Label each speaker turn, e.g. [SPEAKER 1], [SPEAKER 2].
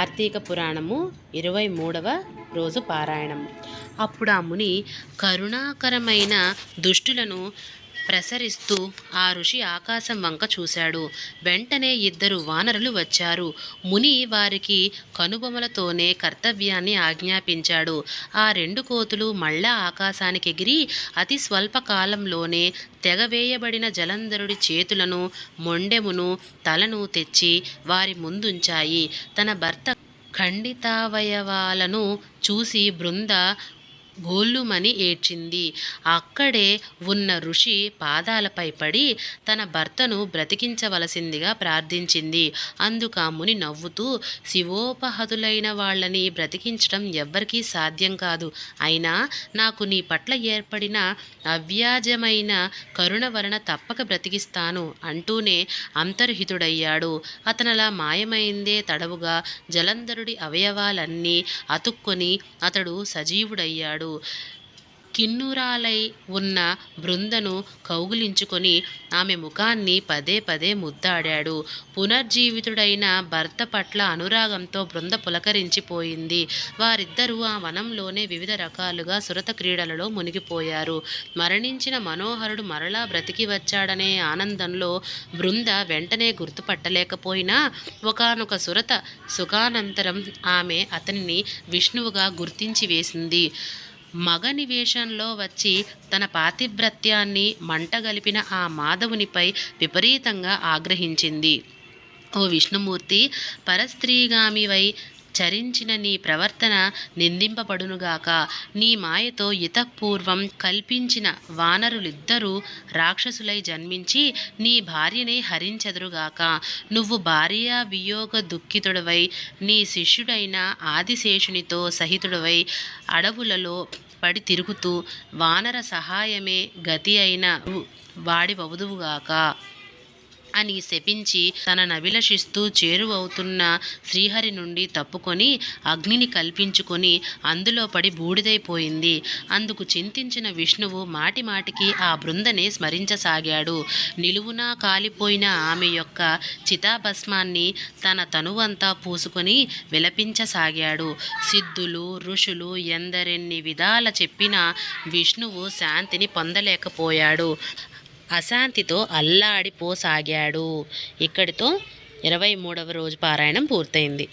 [SPEAKER 1] కార్తీక పురాణము ఇరవై మూడవ రోజు పారాయణం. అప్పుడు ఆ ముని కరుణాకరమైన దుష్టులను ప్రసరిస్తూ ఆ ఋషి ఆకాశం వంక చూశాడు. వెంటనే ఇద్దరు వానరులు వచ్చారు. ముని వారికి కనుబొమలతోనే కర్తవ్యాన్ని ఆజ్ఞాపించాడు. ఆ రెండు కోతులు మళ్ళా ఆకాశానికి ఎగిరి అతి స్వల్ప కాలంలోనే తెగవేయబడిన జలంధరుడి చేతులను మొండెమును తలను తెచ్చి వారి ముందుంచాయి. తన భర్త ఖండితావయవాలను చూసి బృంద గోళ్ళుమని ఏడ్చింది. అక్కడే ఉన్న ఋషి పాదాలపై పడి తన భర్తను బ్రతికించవలసిందిగా ప్రార్థించింది. అందుకు ఆ ముని నవ్వుతూ శివోపహతులైన వాళ్ళని బ్రతికించడం ఎవ్వరికీ సాధ్యం కాదు. అయినా నాకు నీ పట్ల ఏర్పడిన అవ్యాజమైన కరుణ వలన తప్పక బ్రతికిస్తాను అంటూనే అంతర్హితుడయ్యాడు. అతనలా మాయమైందే తడవుగా జలంధరుడి అవయవాలన్నీ అతుక్కొని అతడు సజీవుడయ్యాడు. కిన్నురాలై ఉన్న బృందను కౌగులించుకొని ఆమె ముఖాన్ని పదే పదే ముద్దాడాడు. పునర్జీవితుడైన భర్త పట్ల అనురాగంతో బృంద పులకరించిపోయింది. వారిద్దరూ ఆ వనంలోనే వివిధ రకాలుగా సురత క్రీడలలో మునిగిపోయారు. మరణించిన మనోహరుడు మరలా బ్రతికి వచ్చాడనే ఆనందంలో బృంద వెంటనే గుర్తుపట్టలేకపోయినా ఒకానొక సురత సుఖానంతరం ఆమె అతనిని విష్ణువుగా గుర్తించి వేసింది. మగని వేషంలో వచ్చి తన పాతివ్రత్యాన్ని మంటగలిపిన ఆ మాధవునిపై విపరీతంగా ఆగ్రహించింది. ఓ విష్ణుమూర్తి పరస్త్రీగామివై చరించిన నీ ప్రవర్తన నిందింపబడునుగాక. నీ మాయతో ఇతపూర్వం కల్పించిన వానరులిద్దరూ రాక్షసులై జన్మించి నీ భార్యనే హరించెదరుగాక. నువ్వు భార్యా వియోగ దుఃఖితుడవై నీ శిష్యుడైన ఆదిశేషునితో సహితుడవై అడవులలో పడి తిరుగుతూ వానర సహాయమే గతి అయిన వాడివవుదువుగాక. అని శపించి తనను అభిలషిస్తూ చేరువవుతున్న శ్రీహరి నుండి తప్పుకొని అగ్నిని కల్పించుకొని అందులో పడి బూడిదైపోయింది. అందుకు చింతించిన విష్ణువు మాటి మాటికి ఆ బృందనే స్మరించసాగాడు. నిలువునా కాలిపోయిన ఆమె యొక్క చితాభస్మాన్ని తన తనువంతా పూసుకొని విలపించసాగాడు. సిద్ధులు ఋషులు ఎందరెన్ని విధాల చెప్పినా విష్ణువు శాంతిని పొందలేకపోయాడు. అశాంతితో అల్లాడిపోసాగాడు ఇక్కడితో ఇరవై మూడవ రోజు పారాయణం పూర్తయింది.